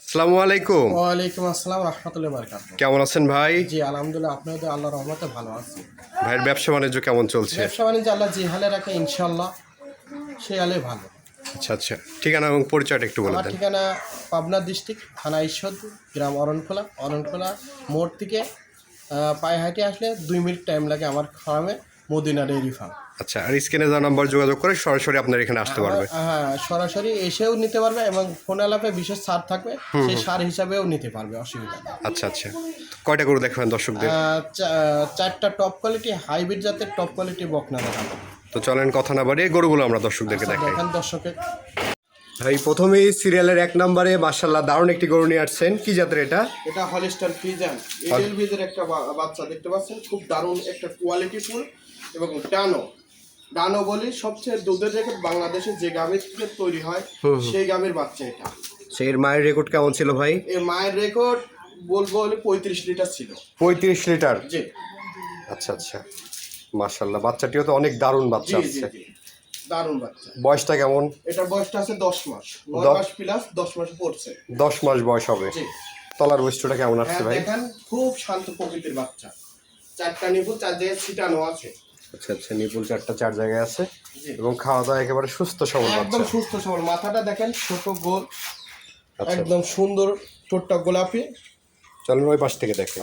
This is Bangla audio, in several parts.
আসসালামু আলাইকুম। ওয়ালাইকুম আসসালাম রহমতুল্লাহ বারকাত কেমন আছেন ভাই? জি আলহামদুলিল্লাহ আপনাদের আল্লাহ রহমতে ভালো আছি ভাইয়ের ব্যবসা বাণিজ্য কেমন চলছে? ব্যবসা বাণিজ্য আল্লাহ যে হালে রাখে ইনশাল্লাহ সেই হালে ভালো। আচ্ছা আচ্ছা। ঠিকানা এবং পরিচয়টা একটু বলে দেন। ঠিকানা পাবনা ডিস্ট্রিক্ট থানা ঈশ্বর গ্রাম অরণখোলা। অরণখোলা মোড় থেকে পায়ে হাঁটে আসলে দুই মিনিট টাইম লাগে আমার ফার্মে মদিনা ডেইরি ফার্ম আচ্ছা আর স্ক্রিনে যা নাম্বার যোগাযোগ করে সরাসরি আপনার এখানে আসতে পারবে। হ্যাঁ সরাসরি এসেও নিতে পারবে এবং ফোন আলাপে বিশেষ ছাড় থাকবে সেই সার হিসাবেও নিতে পারবে অসুবিধা নেই। আচ্ছা আচ্ছা। কয়টা গরু দেখাবেন দর্শকদের? চারটা টপ কোয়ালিটি হাইব্রিড জাতের টপ কোয়ালিটি বকনা দেখাবো। তো চলেন কথা না বাড়িয়ে গরুগুলো আমরা দর্শকদেরকে দেখাই। দেখেন দর্শকের। ভাই প্রথমেই সিরিয়ালের এক নম্বরে মার্শাল্লাহ দারুণ একটি গরু নিয়ে আসছেন। কি জাতের এটা? এটা হলিস্টার ফিজান। এডেল বীজের একটা বাচ্চা দেখতে পাচ্ছেন খুব দারুণ একটা কোয়ালিটি ফুল এবং ডানো ডানো বলি সবচেয়ে দুধের রেকর্ড বাংলাদেশে যে গাভীর থেকে তৈরি হয় সেই গাভীর বাচ্চা এটা। সেই মায়ের রেকর্ড কেমন ছিল ভাই? এই মায়ের রেকর্ড বলব হলে পঁয়ত্রিশ লিটার ছিল। পঁয়ত্রিশ লিটার? জি। আচ্ছা আচ্ছা। মার্শাল্লাহ বাচ্চাটিও তো অনেক দারুণ বাচ্চা আছে। দারুণ বাচ্চা। বয়সটা কেমন? এটার বয়সটা আছে দশ মাস। নয় দশ- মাস প্লাস দশ মাস পড়ছে। দশ মাস বয়স হবে। তলার বৈশিষ্ট্যটা কেমন আসছে হ্যাঁ ভাই? দেখেন খুব শান্ত প্রকৃতির বাচ্চা। চারটা নিপুল চার জায়গায় ছিটানো আছে। আচ্ছা আচ্ছা নিপুল চারটা চার জায়গায় আছে। এবং খাওয়া দাওয়া একেবারে সুস্থ সবল একদম সুস্থ সবল। মাথাটা দেখেন ছোট গোল আচ্ছা। একদম সুন্দর ঠোঁটটা গোলাপি। চলুন ওই পাশ থেকে দেখেন।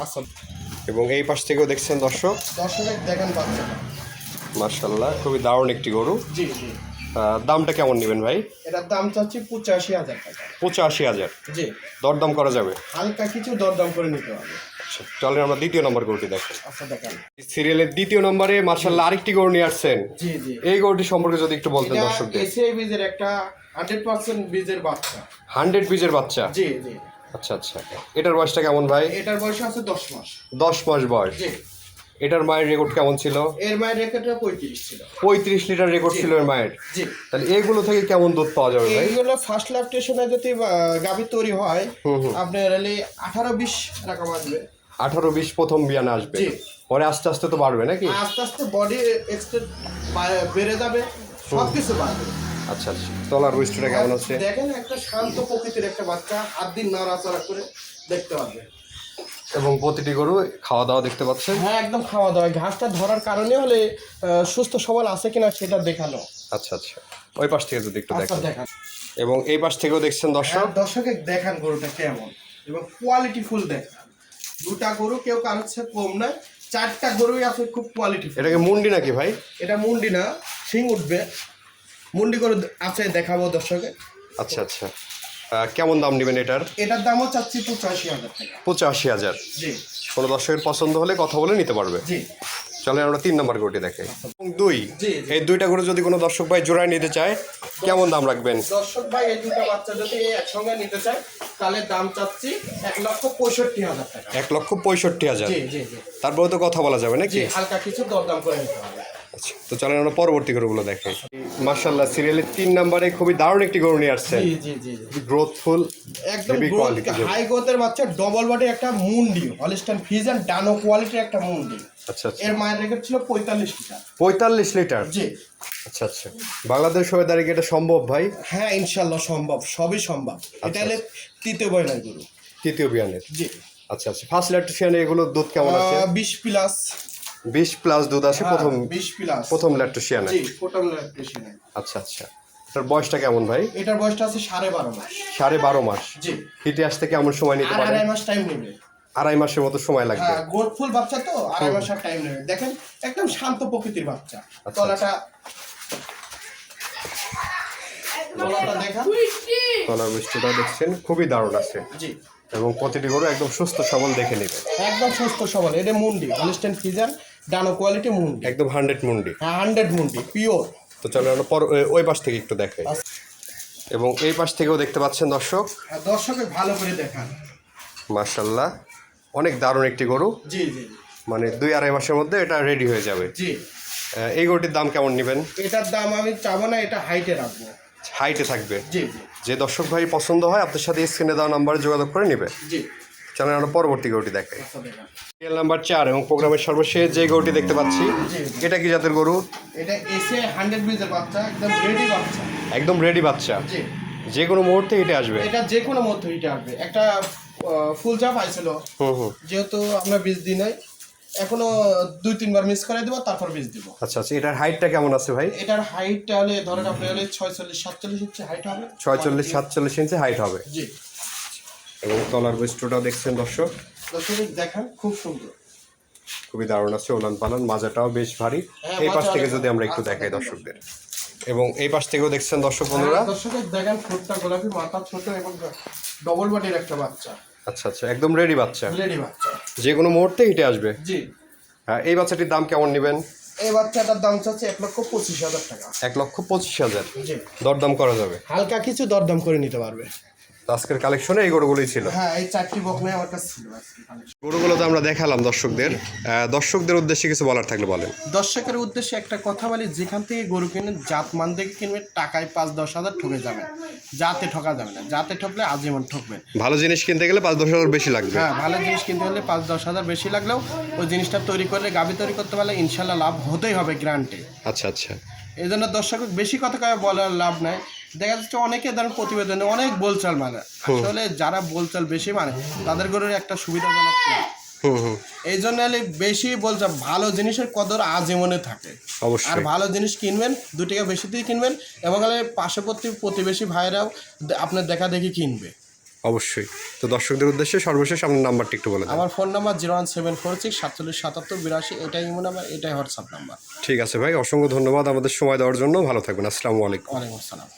এবং এই পাশ থেকেও দেখছেন দর্শক? দর্শক দেখেন বাচ্চাটা। মার্শাল্লাহ খুবই দারুণ একটি গরু। জি জি। দামটা কেমন নেবেন ভাই? এটার দাম চাচ্ছি পঁচাশি হাজার টাকা। পঁচাশি হাজার। জি। দরদাম করা যাবে? হালকা কিছু দরদাম করে নিতে হবে। আচ্ছা চলেন আমরা দ্বিতীয় নম্বর গরুটি আচ্ছা সিরিয়ালের দ্বিতীয় নম্বরে মার্শাল্লাহ আরেকটি গরু নিয়ে আসছেন। জি জি। এই গরুটি সম্পর্কে যদি একটু বলতেন দর্শকদের। এসিআই বীজের একটা হান্ড্রেড পার্সেন্ট বীজের বাচ্চা। হান্ড্রেড বীজের বাচ্চা? জি জি। আচ্ছা আচ্ছা। এটার বয়সটা কেমন ভাই? এটার বয়স আছে দশ মাস। দশ মাস বয়স। জি। এটার মায়ের রেকর্ড কেমন ছিল? এর মায়ের রেকর্ডটা পঁয়ত্রিশ ছিল। পঁয়ত্রিশ লিটার রেকর্ড ছিল এর মায়ের? জি। তাহলে এগুলো থেকে কেমন দুধ পাওয়া যাবে ভাই? এইগুলো ফার্স্ট ল্যাকটেশনে যদি গাভী তৈরি হয় আপনার হলে আঠারো বিশ টাকা বাঁচবে আঠারো বিশ প্রথম বিয়ানে আসবে। পরে আস্তে আস্তে তো বাড়বে নাকি? আস্তে আস্তে বডি এক্সটেন্ড বেড়ে যাবে সব কিছু বাড়বে। আচ্ছা আচ্ছা। তলার রুইস্টটা কেমন আছে দেখেন একটা শান্ত প্রকৃতির একটা বাচ্চা হাত দিন নাড়াচাড়া করে দেখতে পারবে। এবং প্রতিটি গরু খাওয়া দাওয়া দেখতে পাচ্ছেন। হ্যাঁ একদম খাওয়া দাওয়া ঘাসটা ধরার কারণে হলে সুস্থ সবল আছে কিনা সেটা দেখানো আচ্ছা আচ্ছা। ওই পাশ থেকে যদি একটু আচ্ছা দেখেন। এবং এই পাশ থেকেও দেখছেন দর্শক? হ্যাঁ, দর্শকে দেখান গরুটা কেমন। এবং কোয়ালিটি ফুল দেখান। দুটা গরু কেউ কারোর চেয়ে কম নয়। চারটা গরুই আছে খুব কোয়ালিটি এটাকে মুন্ডি নাকি ভাই? এটা মুন্ডি না সিং উঠবে। মুন্ডি গরু আছে দেখাবো দর্শকে। আচ্ছা আচ্ছা। কেমন দাম নেবেন এটার? এটার দামও চাচ্ছি পঁচাশি হাজার টাকা। পঁচাশি হাজার। জি। কোনো দর্শকের পছন্দ হলে কথা বলে নিতে পারবে। জি। চলে আমরা তিন নম্বর গরুটি দেখে। এবং দুই। এই দুইটা গরু যদি কোনো দর্শক ভাই জোড়ায় নিতে চায় কেমন দাম রাখবেন? দর্শক ভাই এই দুটা বাচ্চা যদি একসঙ্গে নিতে চায় তাহলে দাম চাচ্ছি এক লক্ষ পঁয়ষট্টি হাজার টাকা। এক লক্ষ পঁয়ষট্টি হাজার। তারপরে তো কথা বলা যাবে নাকি? হালকা কিছু দরদাম করে নিতে হবে। আচ্ছা তো চলেন আমরা পরবর্তী গরুগুলো দেখাই। মার্শাল্লাহ সিরিয়ালের তিন নম্বরে খুবই দারুণ একটি গরু নিয়ে আসছেন। জি জি জি জি। গ্রোথফুল একদম হাই গ্রোথের বাচ্চা ডবল বডি একটা মুন্ডি হলিস্টান ফিজান ডানো কোয়ালিটির একটা মুন্ডি। আচ্ছা আচ্ছা। এর মায়ের রেকর্ড ছিল পঁয়তাল্লিশ লিটার। পঁয়তাল্লিশ লিটার? জি। আচ্ছা আচ্ছা। বাংলাদেশ হয়ে দাঁড়িয়ে এটা সম্ভব ভাই? হ্যাঁ ইনশাল্লাহ সম্ভব সবই সম্ভব। এটা হলে তৃতীয় বয়নার গরু। তৃতীয় বিয়ানের? জি। আচ্ছা আচ্ছা। ফার্স্ট ল্যাকটেশিয়ানে এগুলো দুধ কেমন আছে? বিশ প্লাস বিশ প্লাস দুধ আসে প্রথম বিশ প্লাস প্রথম ল্যাকটেশিয়ানে জি প্রথম ল্যাকটেশনে আচ্ছা আচ্ছা। এটার বয়সটা কেমন ভাই? এটার বয়সটা আছে সাড়ে বারো মাস। সাড়ে বারো মাস। জি। হিটে আসতে কেমন সময় নিতে পারে? আড়াই মাস টাইম নেবে। আড়াই মাসের মতো সময় লাগবে। হ্যাঁ গোটফুল বাচ্চা তো আড়াই মাস টাইম নেবে। দেখেন একদম শান্ত প্রকৃতির বাচ্চা। আচ্ছা। তলাটা তলাটা দেখা তলার বৃষ্টিটা দেখছেন খুবই দারুণ আছে। জি। এবং প্রতিটি গরু একদম সুস্থ সবল দেখে নেবে। একদম সুস্থ সবল। এটা মুন্ডি হলিস্টেন ফিজার ডানো কোয়ালিটি মুন্ডি। একদম হান্ড্রেড মুন্ডি। হ্যাঁ হান্ড্রেড মুন্ডি পিওর তো চলো আমরা পর ওই- পাশ থেকে একটু দেখাই। এবং এই পাশ থেকেও দেখতে পাচ্ছেন দর্শক। দর্শকে ভালো করে দেখান। মার্শাল্লাহ অনেক দারুণ একটি গরু। জি জি মানে দুই আড়াই মাসের মধ্যে এটা রেডি হয়ে যাবে। জি। এই গরুটির দাম কেমন নেবেন? এটার দাম আমি চাবো না এটা হাইটে রাখব। হাইটে থাকবে। জি জি। যে দর্শক ভাই পছন্দ হয় আপনার সাথে স্ক্রিনে দেওয়া নাম্বারে যোগাযোগ করে নেবে। জি। চলেন আমরা পরবর্তী গরুটি দেখাই। সিরিয়াল নাম্বার চার এবং প্রোগ্রামের সর্বশেষ যে গরুটি দেখতে পাচ্ছি। এটা কি জাতের গরু? এটা এসে হান্ড্রেড বাচ্চা একদম রেডি বাচ্চা। একদম রেডি বাচ্চা। যে কোনো মুহূর্তে হিটে আসবে। এটা যে কোনো মুহূর্তে হিটে আসবে। একটা ফুল চাপ আইছিল। যেহেতু আমরা বীজ দিই নাই এখনও দুই তিনবার মিস করে দেবো তারপর বীজ দিব। আচ্ছা আচ্ছা এটার হাইটটা কেমন আছে ভাই? এটার হাইটটা হলে ধরেন আপনি হলে ছয়চল্লিশ সাতচল্লিশ ইঞ্চি হাইট হবে। ছয়চল্লিশ সাতচল্লিশ ইঞ্চি হাইট হবে। জি। এবং তলার বৈশিষ্ট্যটাও দেখছেন দর্শক। দর্শক দেখেন খুব সুন্দর। খুবই দারুণ আছে ওলান পালান মাজাটাও বেশ ভারী। হ্যাঁ, এই পাশ থেকে যদি আমরা একটু দেখাই দর্শকদের। এবং এই পাশ থেকেও দেখছেন দর্শক বন্ধুরা। দর্শকের দেখেন ঠোঁটটা গোলাপি মাথা ছোট এবং ডবল বডির একটা বাচ্চা। আচ্ছা আচ্ছা একদম রেডি বাচ্চা। রেডি বাচ্চা। যে কোনো মুহূর্তে হিটে আসবে। জি। হ্যাঁ এই বাচ্চাটির দাম কেমন নেবেন? এই বাচ্চাটার দাম চাচ্ছে এক লক্ষ পঁচিশ হাজার টাকা। এক লক্ষ পঁচিশ হাজার। জি। দরদাম করা যাবে। হালকা কিছু দরদাম করে নিতে পারবে। আজকের কালেকশনে এই গরুগুলোই ছিল। হ্যাঁ এই চারটি বকনে আমার কাছে ছিল গরুগুলো তো আমরা দেখালাম দর্শকদের। দর্শকদের উদ্দেশ্যে কিছু বলার থাকলে বলেন। দর্শকের উদ্দেশ্যে একটা কথা বলি যেখান থেকে গরু কিনে জাত মান দেখে কিনবে টাকায় পাঁচ দশ হাজার ঠকে যাবে। জাতে ঠকা যাবে না জাতে ঠকলে আজীবন ঠকবেন ভালো জিনিস কিনতে গেলে পাঁচ দশ হাজার বেশি লাগবে। হ্যাঁ ভালো জিনিস কিনতে গেলে পাঁচ দশ হাজার বেশি লাগলেও ওই জিনিসটা তৈরি করলে গাবি তৈরি করতে পারলে ইনশাল্লাহ লাভ হতেই হবে গ্রান্টে। আচ্ছা আচ্ছা। এই জন্য দর্শক বেশি কথা কয়ে বলার লাভ নাই। দেখা যাচ্ছে অনেকে ধরেন প্রতিবেদনে অনেক বলচাল মানে। আসলে যারা বলচাল বেশি মানে তাদের গরুর একটা সুবিধাজনক এই জন্য বেশি বলচাল ভালো জিনিসের কদর আজীবনে থাকে। আর ভালো জিনিস কিনবেন দু টাকা বেশি দিয়ে কিনবেন এবং পার্শ্ববর্তী প্রতিবেশী ভাইরাও আপনার দেখা দেখি কিনবে। অবশ্যই। তো দর্শকদের উদ্দেশ্যে সর্বশেষ আপনার নাম্বারটি একটু বলে আমার phone number zero one seven four six সাতচল্লিশ সাতাত্তর বিরাশি এটাই ইমো নাম্বার এটাই হোয়াটসঅ্যাপ নাম্বার। ঠিক আছে ভাই অসংখ্য ধন্যবাদ আমাদের সময় দেওয়ার জন্য। ভালো থাকবেন। আসসালামু আলাইকুম। ওয়ালাইকুম আসসালাম।